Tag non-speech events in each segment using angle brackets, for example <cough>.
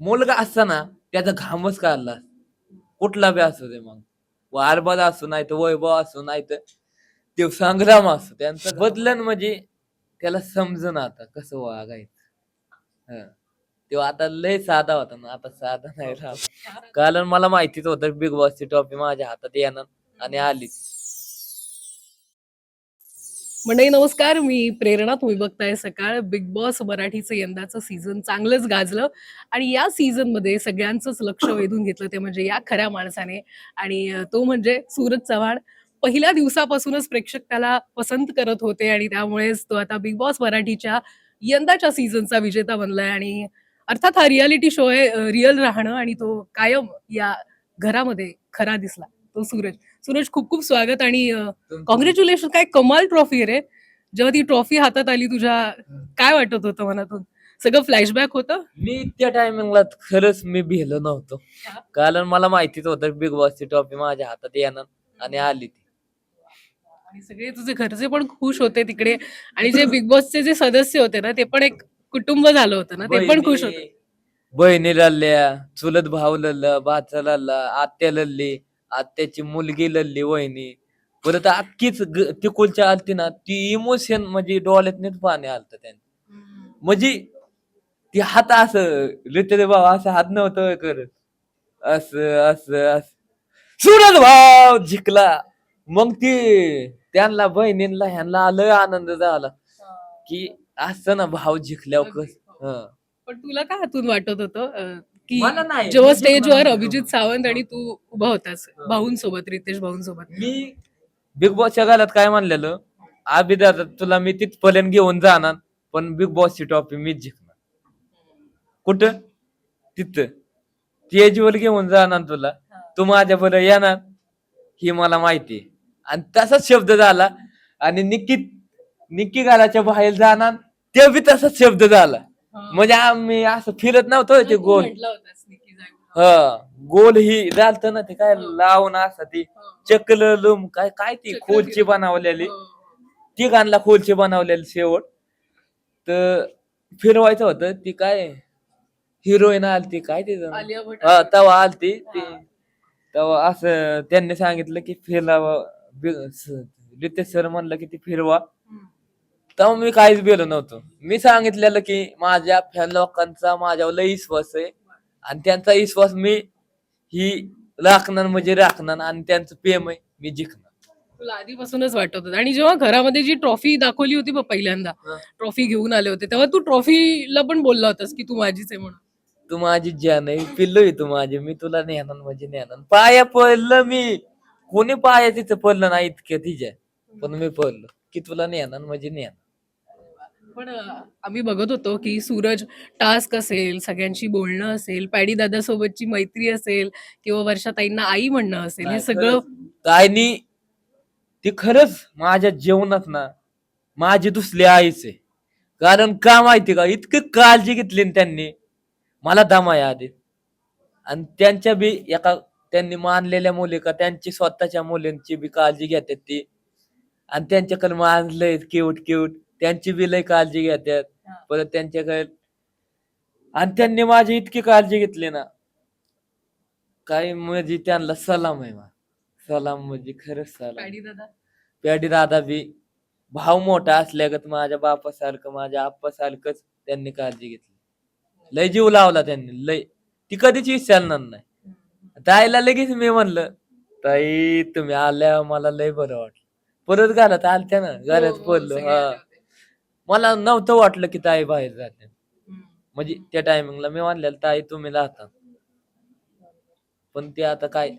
मुलगा असताना त्याचा घामच काढला कुठला बी असू दे मग. वारबाद असू नाही तर वैभव असू नाही तर ते संग्राम असू त्यांचं बदलन म्हणजे त्याला समजून आता कसं वागायचं. हं. तो आता लय साधा होता ना. आता साधा नाही राहत. कारण मला माहितीच होतं बिग बॉसची ट्रॉफी माझ्या हातात येणार आणि आली मंडळी नमस्कार. मी प्रेरणा. तुम्ही बघताय सकाळ. बिग बॉस मराठीचं यंदाचं सीझन चांगलंच गाजलं. आणि या सीझनमध्ये सगळ्यांचंच लक्ष <coughs> वेधून घेतलं ते म्हणजे या खऱ्या माणसाने. आणि तो म्हणजे सूरज चव्हाण. पहिल्या दिवसापासूनच प्रेक्षक त्याला पसंत करत होते आणि त्यामुळेच तो आता बिग बॉस मराठीच्या यंदाच्या सीझनचा विजेता बनलाय. आणि अर्थात हा रियालिटी शो आहे रिअल राहणं आणि तो कायम या घरामध्ये खरा दिसला. तो सूरज. सूरज खूप खूप स्वागत आणि कॉंग्रॅच्युलेशन काय कमाल ट्रॉफी रे. जेव्हा ती ट्रॉफी हातात आली तुझ्या काय वाटत होतं मनातून? सगळं फ्लॅशबॅक होतं? मी त्या टायमिंगला खरंच मी भिलो नव्हतो? कारण मला माहितीच होतं बिग बॉसची ट्रॉफी माझ्या हातात येणार आणि आली ती. आणि सगळे तुझे घरचे पण खुश होते तिकडे. आणि जे बिग बॉसचे जे सदस्य होते ना ते पण एक कुटुंब झालं होतं ना ते पण खुश होते. बहिणी- बहिणी लढल्या चुलत भाऊ लढलं भाचा लढला आत्या लढली आत्याची मुलगी लढली वहिनी. परत अख्खीच ग- तिकुलच्या आलती ना ती इमोशन म्हणजे डोळ्यातनीच पाणी आलत त्यांनी म्हणजे ती हात असं रितेश भाऊ असं हात नव्हतं करत. असं असं असं. सूरज भाव जिंकला. मग ती त्यांना बहिणींना ह्यांना आलं आनंद झाला. की असं ना भाव जिंकल्यावर कस. पण तुला काय हातून वाटत होतं? की जेव्हा स्टेजवर अभिजित. सावंत आणि तू उभा होतास. भाऊंसोबत रितेश भाऊंसोबत. मी बिग बॉसच्या गालात काय म्हणलेलं? आबी दादा तुला मी तिथपर्यंत घेऊन जाणार पण बिग बॉसची ट्रॉफी मीच जिंकणार. कुठं? तिथं. स्टेजवर घेऊन जाणार तुला. तू माझ्या बरोबर येणार ही मला माहिती. आणि तसाच शब्द झाला आणि निक्की निक्की गालाच्या बाहेर जाणार ते बी तसाच शब्द झाला. म्हणजे आम्ही असं फिरत नव्हतो ते गोल. हा गोल ही झालत ना ते काय लावून असं ती. चकल लुम काय काय ती खोलची. बनवलेली. ती गाणला खोलची बनवलेली शेवट तर फिरवायचं होतं ती काय हिरोईन आलती काय ती जण? आलिया भट हा तवा आलती ती. तेव्हा असं त्यांनी सांगितलं की फिरवा रितेश सर म्हणलं की ती फिरवा हम्म. तेव्हा मी काहीच गेलो नव्हतो. मी सांगितलेलं की माझ्या फॅन लोकांचा माझ्यावर लय विश्वास आहे. आणि त्यांचा विश्वास मी ही राखणार म्हणजे राखणार आणि त्यांचं प्रेम आहे मी जिंकणार. तुला आधीपासूनच वाटत होतं. आणि जेव्हा घरामध्ये जी ट्रॉफी दाखवली होती बघ पहिल्यांदा. ट्रॉफी घेऊन आले होते तेव्हा तू ट्रॉफीला पण बोलला होतास की तू माझीच आहे म्हणून. तू माझी जान आहे पिल्लू आहे तू माझी मी तुला नेहणार म्हणजे नेहणार पाया पडलं मी. कोणी पाया तिथं पडलं नाही इतक्या तिच्या. पण मी पडलो की तुला नेहणार म्हणजे नेहणार पण आम्ही बघत होतो की सूरज टास्क असेल सगळ्यांशी बोलणं असेल पॅडी दादा सोबतची मैत्री असेल किंवा वर्षाताईंना आई म्हणणं असेल हे सगळं. ताईनी ती खरंच माझ्या जेवणात ना माझी दुसरी आईच आहे. कारण का माहिती का? इतकी काळजी घेतली ना त्यांनी. मला दमाया आधी. आणि त्यांच्या बी एका त्यांनी मानलेल्या मुली का त्यांची स्वतःच्या मुलींची बी काळजी घेतात ती. आणि त्यांच्याकडे मानलंय क्यूट क्यूट त्यांची बी लय काळजी घेतात हा. परत त्यांच्याकडे आणि त्यांनी माझी इतकी काळजी घेतली ना. काय म्हणजे त्यांना सलाम आहे मा. सलाम म्हणजे खरंच सलाम. पॅडी दादा? बी भाव मोठा असल्यागत माझ्या बापासारखं माझ्या आप्पासारखंच त्यांनी काळजी घेतली. लय जीव लावला त्यांनी. लय ती कधीच विसरणार नाही. ताईला लगेच मी म्हणलं ताई तुम्ही आल्या मला लय बरं वाटलं. परत घरात आलत्या ना. घरात हो, हो, पडलो हा. आले होते. मला नव्हतं वाटलं की ताई बाहेर जाते. म्हणजे त्या टायमिंगला मी म्हणलेलं ताई तुम्ही राहता. पण ते आता काय?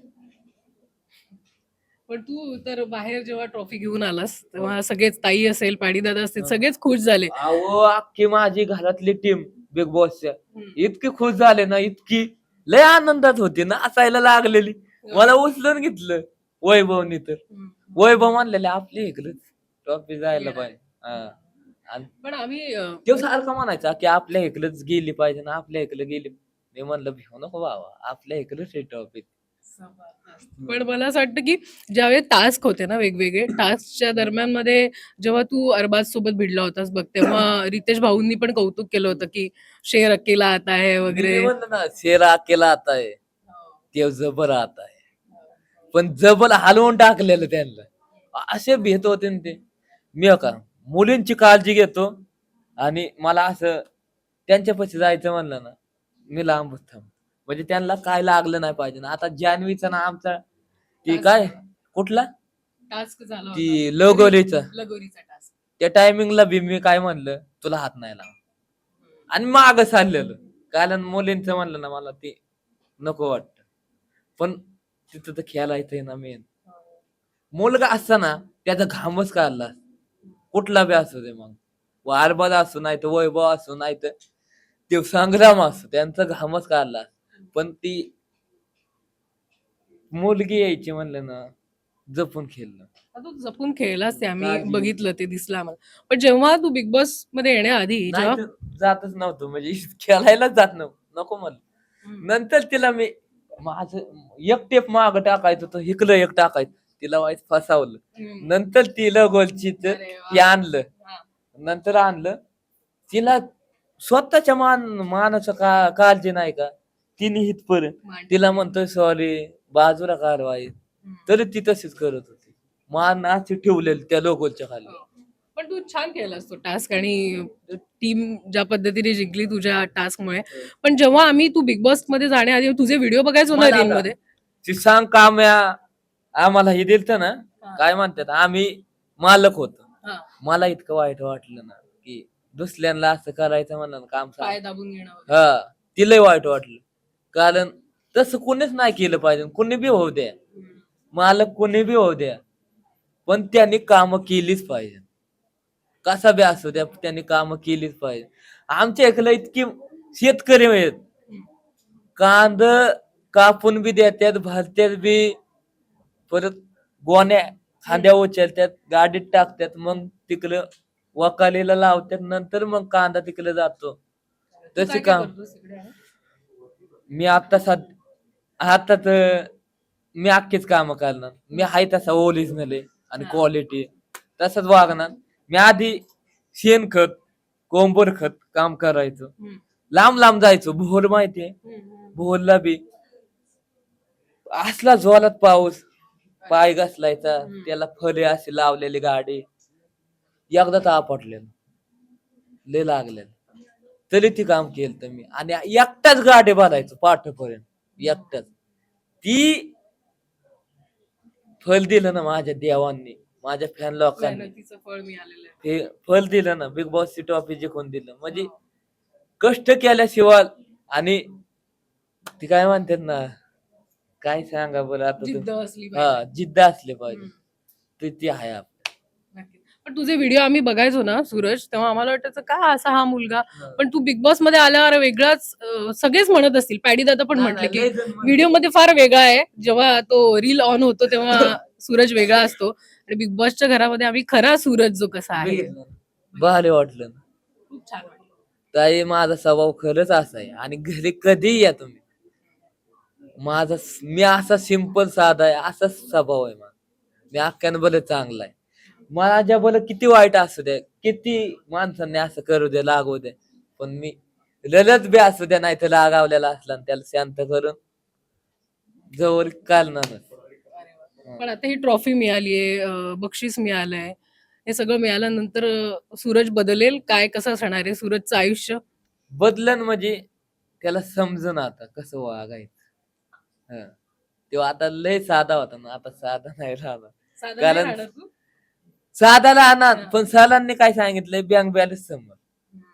पण तू तर बाहेर जेव्हा ट्रॉफी घेऊन आलास तेव्हा सगळेच ताई असेल पॅडी दादा असतील सगळेच खुश झाले. अहो अख्खी माझी घरातली टीम बिग बॉसच्या. इतकी खुश झाले ना इतकी लय आनंदात होती ना असायला लागलेली. मला उचलून घेतलं वैभवनी तर. हम्म. वैभव म्हणलेले आपली इकडे ट्रॉफी जायला. पाहिजे. हा. पण आम्ही अं, तो सारखं म्हणायचा की आपल्या इकडेच गेली पाहिजे ना आपल्या इकडे गेली. मी म्हणलं भिऊ नको बाबा आपल्या आहे ट्रॉफी पण मला असं वाटतं की ज्यावेळी टास्क होते ना वेगवेगळे टास्कच्या दरम्यानमध्ये जेव्हा तू अरबाज सोबत भिडला होतास बघ तेव्हा रितेश भाऊंनी पण कौतुक केलं होतं की शेर अकेला आता है वगैरे. मी म्हणलं ना शेरा केला आता आहे. ते जबर आता आहे. पण जबर हलवून टाकलेलं त्यांना. असे भेट होते ना ते. मी का? मुलींची काळजी घेतो आणि मला असं त्यांच्यापाशी जायचं म्हणलं ना मी लांबच थांब म्हणजे त्यांना काय लागलं नाही पाहिजे ना. आता जान्हवीचा ना आमचा ती काय? कुठला? टास्क झाला ती लगोरीचा. लगोरीचा टास्क त्या टायमिंगला बी मी काय म्हणलं तुला हात नाही लाव आणि माग चाललेलं. कारण मुलींचं म्हणलं ना मला ते नको वाटत. पण तिथं तर खेळायचंय ना मेन मुलगा असताना त्याचा घामच काढला कुठला बी असू दे मग. वारबाद असो नाही तर वैभव असो नाही तर ते संग्राम असो त्यांचा घामच काढला. पण ती मुलगी यायची म्हणलं ना जपून खेळलं. तू जपून खेळलास ते आम्ही. बघितलं ते दिसलं आम्हाला. पण जेव्हा तू बिग बॉसमध्ये येण्याआधी जेव्हा नाही तर जातच नव्हतो म्हणजे खेळायलाच जात नव्हतं नको मला हम्म. नंतर तिला मी माझं एक टेप माग टाकायचं तर हिकलं एक टाकायचं. तिला वाईट फसावलं. नंतर तिला. हे आणलं. हा. नंतर आणलं. तिला स्वतःच्या मान मानाचं का काळजी नाही का? तिने हितपर्यंत मांड- तिला म्हणतोय सॉरी बाजूला कारवाई. तरी ती तशीच करत होती. मान अशी ठेवलेली त्या लोगोलच्या खाली. हो. पण तू छान खेळलास तो टास्क आणि टीम ज्या पद्धतीने जिंकली तुझ्या टास्क मुळे पण जेव्हा आम्ही तू बिग बॉसमध्ये जाण्याआधी तुझे व्हिडिओ बघायचो ना रील मध्ये? ती सांग काम्या आम्हाला हे दिलत ना. काय म्हणतात आम्ही मालक होतो. मला इतकं वाईट वाटलं ना की दुसऱ्यांना असं करायचं म्हणलं ना काम दाबून घेणं. हा तिला वाईट वाटलं. कारण तसं कोणीच नाही केलं पाहिजे कोणी बी होऊ द्या. मालक कोणी बी होऊ द्या. पण त्यांनी काम केलीच पाहिजे. कसा बी असू द्या त्यांनी काम केलीच पाहिजे. आमच्या इकडे इतकी शेतकरी आहेत. कांद कापून बी देतात भाजतात बी. परत गोण्या खांद्या उचलतात गाडीत टाकतात मग तिकडं वकालीला लावतात नंतर मग कांदा तिकडे जातो. तसे काम? मी आता साध आता तर मी अख्खीच काम करणार. मी आहे तसा ओरिजिनल आहे आणि हा. क्वालिटी तसंच वागणार. मी आधी शेणखत कोंबर खत काम करायचो. हम्म. लांब लांब जायचो. भोर माहितीये हम्म, हम्म. भोरला बी. असला जोरात पाऊस. पाय घसलायचा. त्याला फळे अशी लावलेली गाडी. एकदा तर आपटलेलं लय लागलेलं तरी ती काम केलं मी. आणि एकटाच गाडी भरायचो पाठपर्यंत एकटाच. ती फल दिलं ना माझ्या देवांनी माझ्या फॅन लोकांनी. हे फल दिलं ना बिग बॉस ची ट्रॉफी जिंकून दिलं. म्हणजे कष्ट केल्याशिवाय आणि ती काय म्हणतात ना काय सांगा बरं आता जिद्द तुम्ही? असली हा पाहिजे. जिद्द असले पाहिजे हम्म. ते ती आहे. पण तुझे व्हिडिओ आम्ही बघायचो ना सूरज तेव्हा आम्हाला वाटायचं का असा हा मुलगा हा. पण तू बिग बॉसमध्ये आल्यावर वेगळाच अं, सगळेच म्हणत असतील पॅडी दादा पण म्हटलं की लय जण म्हणतात. व्हिडिओमध्ये फार वेगळा आहे जेव्हा तो रील ऑन होतो तेव्हा <laughs> सूरज वेगळा असतो आणि बिग बॉसच्या घरामध्ये आम्ही खरा सूरज जो कसा आहे बघितलं ना? भारी वाटलं ना. खूप छान वाटलं. ताई माझा स्वभाव खरंच असा आहे आणि घरी कधीही या तुम्ही माझा मी असा सिंपल साधा आहे असाच स्वभाव आहे माझा. मी अख्यानं बरं चांगला आहे. माझ्या बरं किती वाईट असू द्या किती माणसांनी असं करू दे लागू दे पण मी ललत बी असू द्या नाही तर लागावलेला असला आणि त्याला शांत करून जवळ कालणारच पण आता ही ट्रॉफी मिळालीये अं, बक्षीस मिळालंय हे सगळं मिळाल्यानंतर अं, सूरज बदलेल? काय कसं असणार आहे सूरजचं आयुष्य? बदलन म्हणजे त्याला समजून आता कसं वागायचं. हं. तो आता लय साधा होता ना आता साधा नाही राहिला. साधा कारण- नाही राहणार तू? साधा राहणार. पण सरांनी काय सांगितलंय बँक बॅलन्स समज.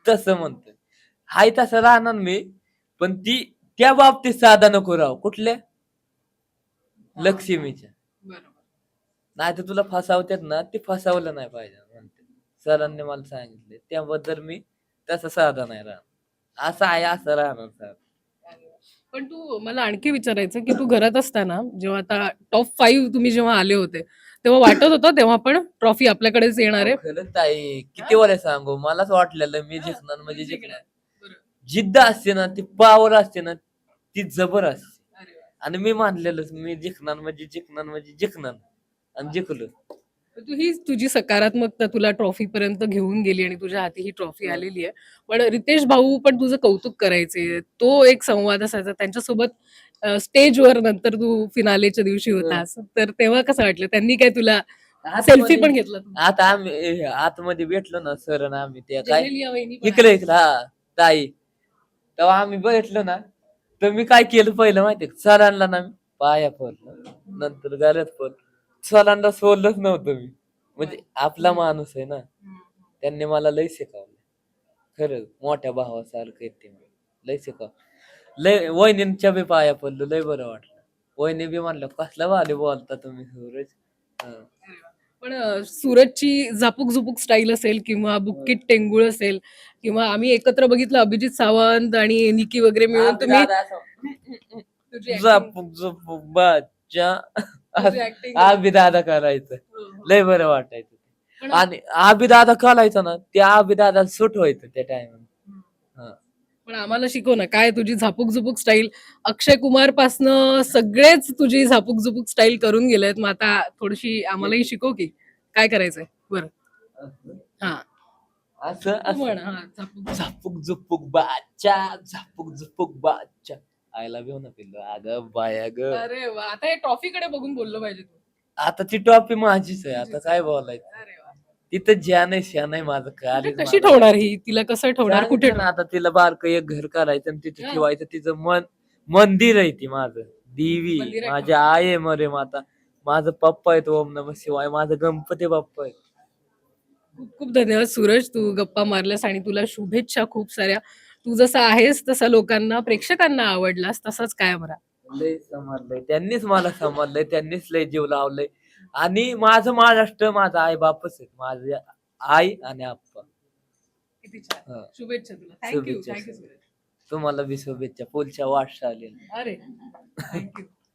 तसं म्हणतोय. हाय तसं राहणार मी पण ती त्या बाबतीत साधा नको राहू. कुठल्या? लक्ष्मीच्या. बरोबर. नाही तर तुला फसावतात ना ते फसावलं नाही पाहिजे म्हणते. सरांनी मला सांगितले त्याबद्दल मी तसं साधा नाही राहणार. असं आहे असं राहणार सर पण तू मला आणखी विचारायचं की तू घरात असताना जेव्हा आता टॉप फाईव्ह तुम्ही जेव्हा आले होते तेव्हा वाटत होतं तेव्हा पण ट्रॉफी आपल्याकडेच येणार आहे? खरंच ताई किती वेळा सांगू? मलाच वाटलेलं मी जिंकणार म्हणजे जिंकणार. जिद्द असते ना ती पावर असते ना ती जबर असते. आणि मी मानलेलंच मी जिंकणार म्हणजे जिंकणार म्हणजे जिंकणार. आणि जिंकलो तू ही तुझी सकारात्मकता तुला ट्रॉफी पर्यंत घेऊन गेली आणि तुझ्या हाती ही ट्रॉफी हो. आलेली आहे. पण रितेश भाऊ पण तुझं कौतुक करायचे. तो एक संवाद असायचा. त्यांच्यासोबत स्टेजवर नंतर तू फिनालेच्या दिवशी होतास. तर तेव्हा कसं वाटलं? त्यांनी काय तुला सेल्फी पण घेतला तू? आता आम्ही आतमध्ये भेटलो ना सर ना आम्ही. ते काय इकडे इकडे हा ताई. तेव्हा आम्ही भेटलो ना तर मी काय केलं पहिलं माहितीये? सरांना ना मी पाया पडलं. नंतर गळ्यात पडलं. सरांना सोडलंच नव्हतं मी. म्हणजे आपला माणूस आहे ना. त्यांनी मला लय शिकवलं. खरंच मोठ्या भावासारखं आहे ते मला. लय शिकव लय वहिनींच्या बी पाया पडलो लय बरं वाटलं. वहिनी बी म्हणलं कसला वाले बोलता तुम्ही सूरज. हा. पण अ, सूरजची झापूक झुपूक स्टाईल असेल किंवा बुक्कीट टेंगुळ असेल किंवा आम्ही एकत्र बघितलं अभिजित सावंत आणि निकी वगैरे मिळून तुम्ही तुझी acting- झपूक झपूक बाच्या आबी दादा करायचं हो, हो. लय बरं वाटायचं आणि आबी दादा करायचं ना ते आबी सुट व्हायचं त्या टाइम पण आम्हाला शिकव ना काय तुझी झापूक झुपूक स्टाईल अक्षय कुमार पासनं सगळेच तुझी झापूक झुपूक स्टाईल करून गेलेत मग आता थोडीशी आम्हालाही शिकव की काय करायचंय? बरं. हा. असं? हा झापूक झापूक झुपूक बाच्या झापूक झुपूक बाच्या आयला घेऊ ना पिल्लू अगं बाया ग अरे वा. आता हे ट्रॉफी कडे बघून बोललं पाहिजे तू. आता ती टॉपी माझीच आहे. आता काय बोलायचं? अरे वा. तिथं ज्या नाही श्या नाही माझं म्हणजे खालीच कशी. ठेवणार ही? तिला कसं ठेवणार? कुठे ना आता तिला बारक एक घर करायचं आणि तिथे हा. ठेवायचं. तिचं मन मंदिर आहे ती माझं. देवी. आहे माझी आई आहे मरे माता. माझं पप्पा आहेत. ओम नम शिवाय. माझं गणपती बाप्पा आहे खूप खूप धन्यवाद सूरज. तू गप्पा मारल्यास आणि तुला शुभेच्छा खूप साऱ्या. तू जसा आहेस तसा लोकांना प्रेक्षकांना आवडलास तसाच काय बरा? लय समजलंय. त्यांनीच मला समजलंय त्यांनीच लय जीव लावलंय. आणि माझं महाराष्ट्र माझा आई बापच आहे माझे आई आणि आप्पा. किती छान. हा. शुभेच्छा तुला. थँक्यू शुभेच्छा. थँक्यू तुम्हाला बी शुभेच्छा. पुढच्या वाटचाली अरे. <laughs> थँक्यू